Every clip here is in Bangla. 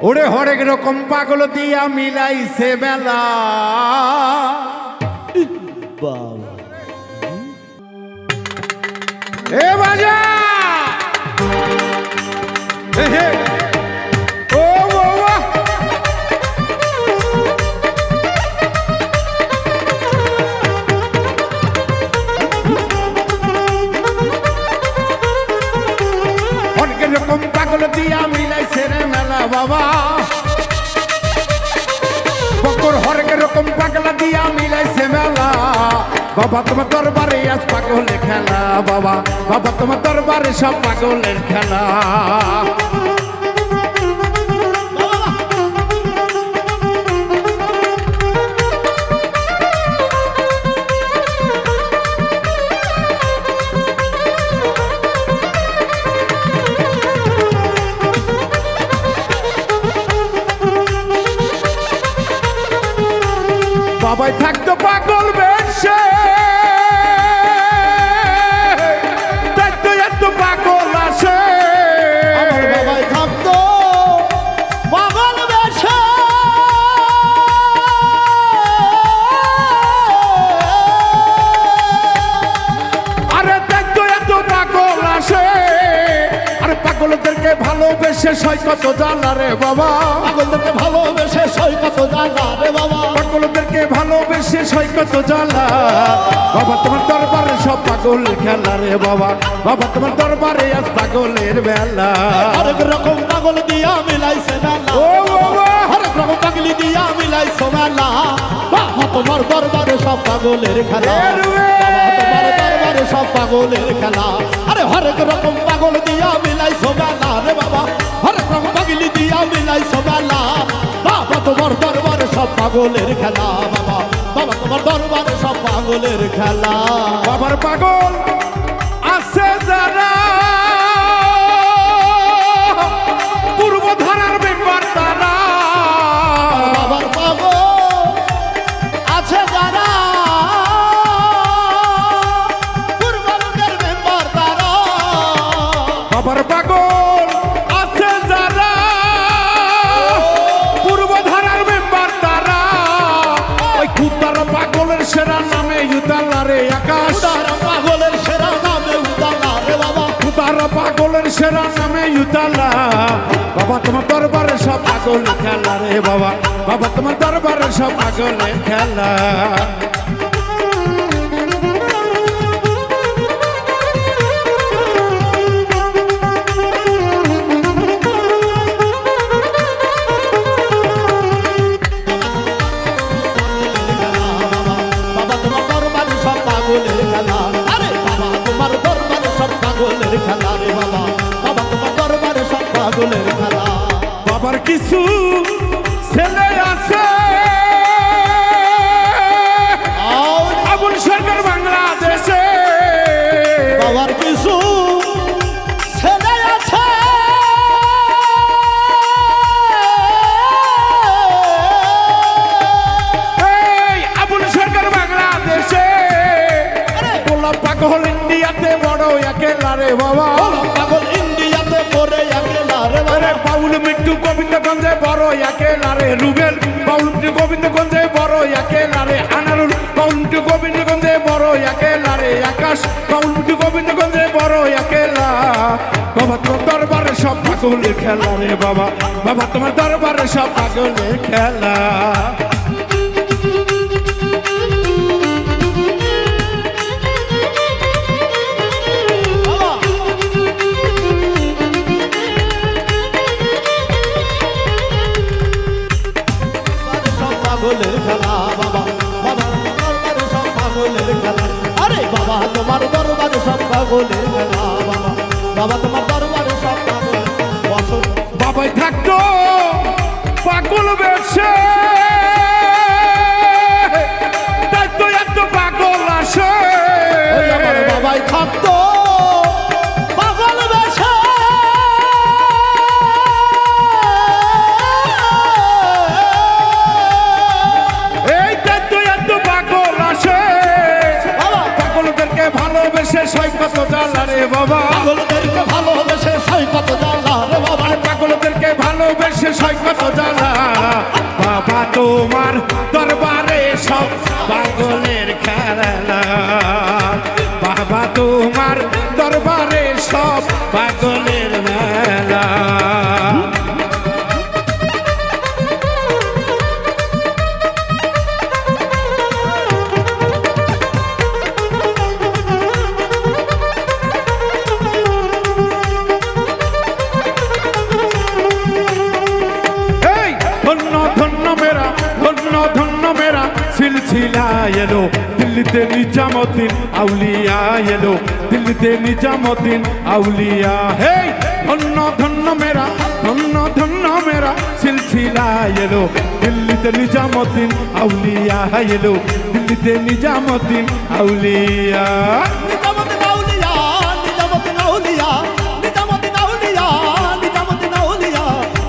ওরে হরেক রকম পাগল দিয়া মিলাইছে বেলা। বাবা। এ বাজা! হে হে। বাবা। বকর হরেক রকম পাগলা দিয়া মিলাইছে মেলা। বাবা, তোমার দরবারে আজ পাগলের খেলা, বাবা। বাবা, তোমার দরবারে সব পাগলের খেলা। ভালোবেসে সয় কত জানা রে বাবা। পাগলদেরকে ভালোবেসে সৈকত জানা রে বাবা। পাগলদেরকে ভালোবেসে সয় কত জ্বালা বাবা তোমার দরবারে সব পাগল খেলা রে বাবা। বাবা তোমার দরবারে আজ পাগলের বেলা। হরেক রকম পাগল দিয়া মিলাইছে মেলা। ও বাবা হরেক রকম পাগলি দিয়া মিলাইছে মেলা। বাবা তোমার দরবারে সব পাগলের খেলা! বাবা তোমার দরবারে সব পাগলের খেলা। হরেক রকম পাগল দিয়া মিলাইছো মেলা রে বাবা। হরেক রকম পাগলি দিয়া মিলাইছো মেলা বাবা তোমার দরবারে সব পাগলের খেলা, বাবা। বাবা তোমার দরবারে সব পাগলের খেলা। বাবার পাগল আছে যারা। পাগলের সেরা নামে ইউতালা। বাবা, তোমার দরবারে সব পাগল খেলা রে বাবা। বাবা, তোমার দরবারে সব পাগলের খেলা। বাবার গোবিন্দগঞ্জে বড় একে নারে রুবেল মিট্টু গোবিন্দগঞ্জে বড় একে নারে আনারুল। মিট্টু গোবিন্দগঞ্জে বড় একে নারে আকাশ। মিট্টু গোবিন্দগঞ্জে বড় একে বাবা, তোমার দরবারে সব পাগলের খেলা রে বাবা। বাবা, তোমার দরবারে সব পাগলের খেলা। বাবা তোমার দরবারে সব পাগল। বসত বাবাই থাকতো পাগল বেশে। সৈকত জানা রে বাবা। পাগলদেরকে ভালোবেসে সৈকত জ্বালা বাবা তোমার দরবারে সব দিল্লিতে নিজামুদ্দিন আউলিয়া এলো দিল্লিতে নিজামুদ্দিন আউলিয়া। হে ধন্য ধন্য মেরা, ধন্য ধন্য মেরা সিলসিলা এলো দিল্লিতে নিজামুদ্দিন আউলিয়া এলো দিল্লিতে নিজামুদ্দিন আউলিয়া।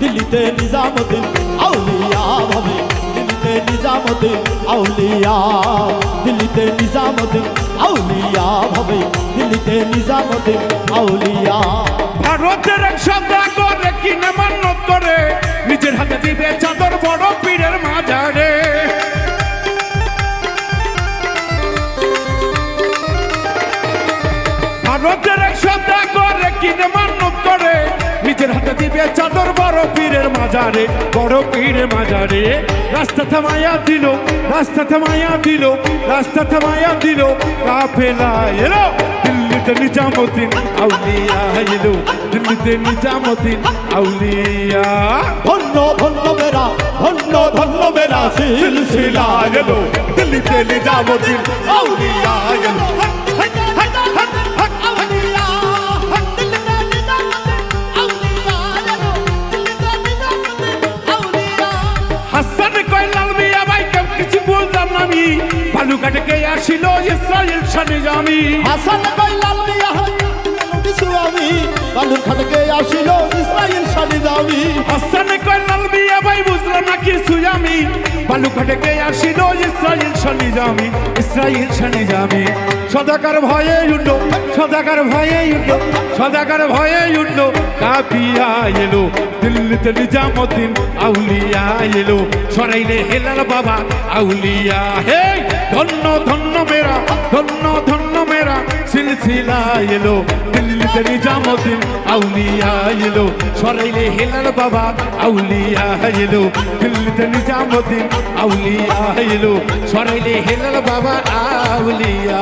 দিল্লিতে নিজামুদ্দিন আউলিয়া ভাবে। নিজামুদ্দিন আউলিয়া, দিল্লিতে নিজামুদ্দিন আউলিয়া ভাবে, দিল্লিতে নিজামুদ্দিন আউলিয়া। ভারতের এক সদাগরে কিনে মান্যত করে? নিজের হাতে দিবে চাদর বড় পীরের মাজারে। ভারতের এক সদাগরে কিনে মান্যত করে? নিজের হাতে দিবে চাদর মাজারে, বড় পীরের মাজারে। রাস্তা থামাইয়া দিল, রাস্তা থামাইয়া দিল, রাস্তা থামাইয়া দিল। কাফেলা এলো, দিল্লিতে নিজামুদ্দিন আউলিয়া এলো। দিল্লিতে নিজামুদ্দিন, আউলিয়া। ধন্য ধন্য মেরা ধন্য ধন্য মেরা সিলসিলা এলো। দিল্লিতে নিজামুদ্দিন আউলিয়া গেল বালুঘাটে কে আসিল ইসরায়েল শানি জামি হাসান কিছু আমি বালুর খাটকে আসিল ইসরায়েল কিছু আমি বালুঘাটে কে আসিল, ইসরায়েল শানি জামি ইসরায়েল শানি জামি সদাকার ভয়ে উঠল, সদাকার ভয়ে উঠল, সদাকার ভয়ে উঠল কাপিয়া এলো, দিল্লিতে নিজামুদ্দিন আউলিয়া এলো। সরাইলে হেলাল বাবা আউলিয়া হে ধন্য ধন্য মেরা ধন্য ধন্য সিলসিলা এলো, দিল্লিতে নিজামুদ্দিন আউলিয়া এলো। সরাইলে হেলাল বাবা আউলিয়া এলো, দিল্লিতে নিজামুদ্দিন আউলিয়া এলো। সরাইলে হেলাল বাবা আউলিয়া।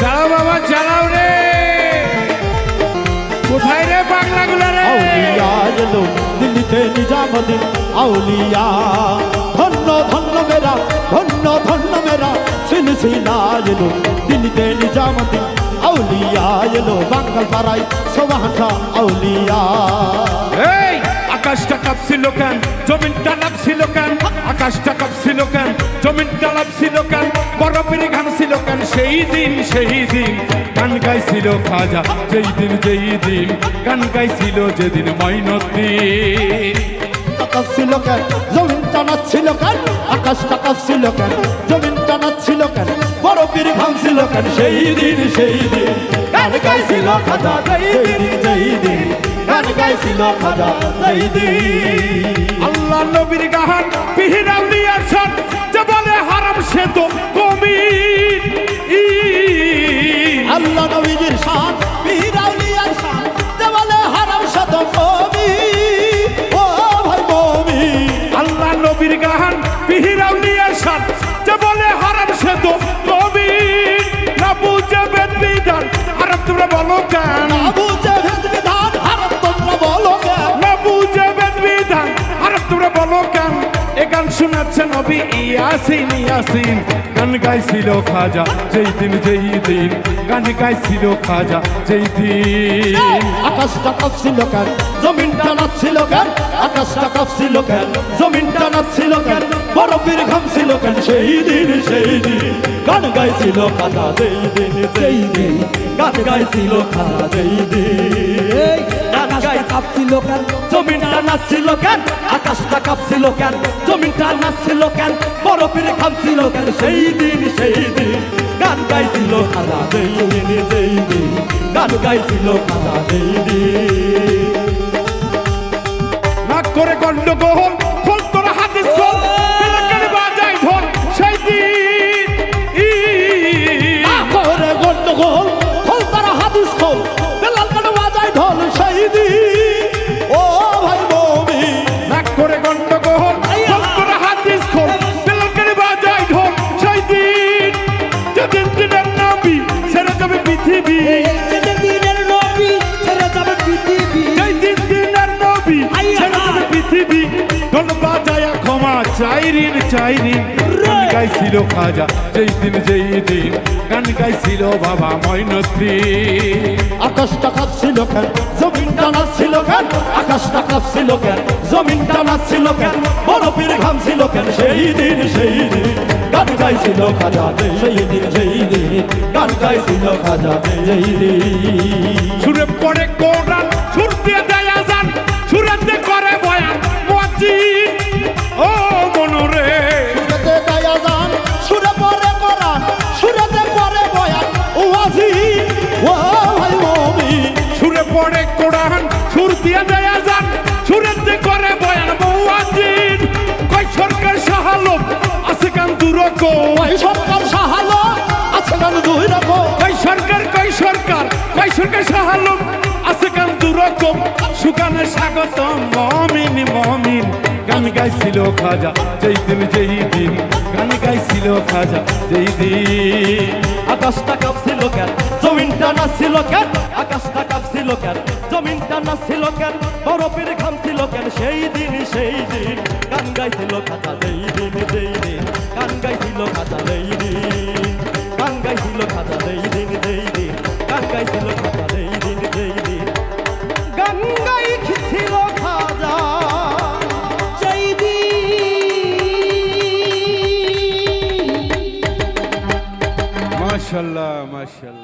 চালাও বাবা চালাও রে। কোথায় রে বাংলাগুলো রে? আউলিয়া দিল্লিতে নিজামুদ্দিন আউলিয়া। ধন্য ধন্য মেরা, ধন্য ধন্য মেরা সিলসিলা এলো দিল্লিতে নিজামুদ্দিন আউলিয়া এলো বাঙ্গাল পাড়ায় সোবাহাসা আউলিয়া এই আকাশটা কাঁপছিল কেন? জমিনটা নামছিল কেন? আকাশটা কাঁপছিল কেন? জমিনটা নামছিল কেন? বরফের ঘামছিল কেন? সেই দিন সেই দিন গান গাইছিল খাজা যেই দিন যেই দিন গান গাইছিল যেদিন মৈনদ্দিন কাঁপছিল কেন? জমিন টানাচ্ছিল কেন? আকাশটা কাঁপছিল কেন? জমিন টানাচ্ছিল কেন? বরফের ঘামছিল কেন? সেই দিন সেই দিন। গান গাইছিল খাদা যেই দিন সেই দিন গান গাইছিল খাদা যেই দিন আল্লাহ নবীর গাহান পিহিরাউলিয়ার সন যে ইয়াসিন ইয়াসিন গান গাইছিল খাজা, যেই দিন যেই দিন। গান গাইছিল খাজা, যেই দিন। আকাশটা কাঁপছিল কেন? জমিনটা নাচছিল কেন? আকাশটা কাঁপছিল কেন? জমিনটা নাচছিল কেন? বরফের ঘামছিল কেন? সেই দিন সেই দিন। গান গাইছিল খাজা, যেই দিন যেই দিন। গান গাইছিল খাজা, যেই দিন। কাঁপছিল কেন? জমিনটা নাচছিল কেন? আকাশটা কাঁপছিল কেন? জমিনটা নাচছিল কেন? বরফের খামছিল কেন? সেই দিন সেই দিন গান গাইছিল খাজা দেই দিন যেই দিন গান গাইছিল খাজা দেই দিন রাগ করে গন্ডগোল ঢোল বাজায় ক্ষমা চাই ঋণ চাই ঋণ। গান গাইছিল খাজা যেই দিন যেই দিন। গান গাইছিল বাবা ময়নদ্দিন আকাশটা কাঁপছিল কেন? জমিনটা নাচছিল কেন? আকাশটা কাঁপছিল কেন? জমিনটা নাচছিল কেন? বরফের ঘামছিল কেন? সেই দিন সেই দিন। গান গাইছিল খাজা সেই দিন সেই দিন। গান গাইছিল খাজা সেই দিন। সুরে পড়ে কোরআন গান দুরকম ওই সরকার সাহালো আছে গান দুই রকম? কই সরকার কই সরকার? কই সরকার সাহালম আছে গান দুরকম সুগানে স্বাগতম মমিন মমিন। গান গাইছিল খাজা যেই দিন যেই দিন। গান গাইছিল খাজা যেই দিন। আকাশটা কাঁপছিল কেন? জমিনটা নাচছিল কেন? আকাশটা কাঁপছিল কেন? জমিনটা নাচছিল কেন? বরফের ঘামছিল কেন? সেই দিন সেই দিন। গান গাইছিল যেই যেই Mashallah.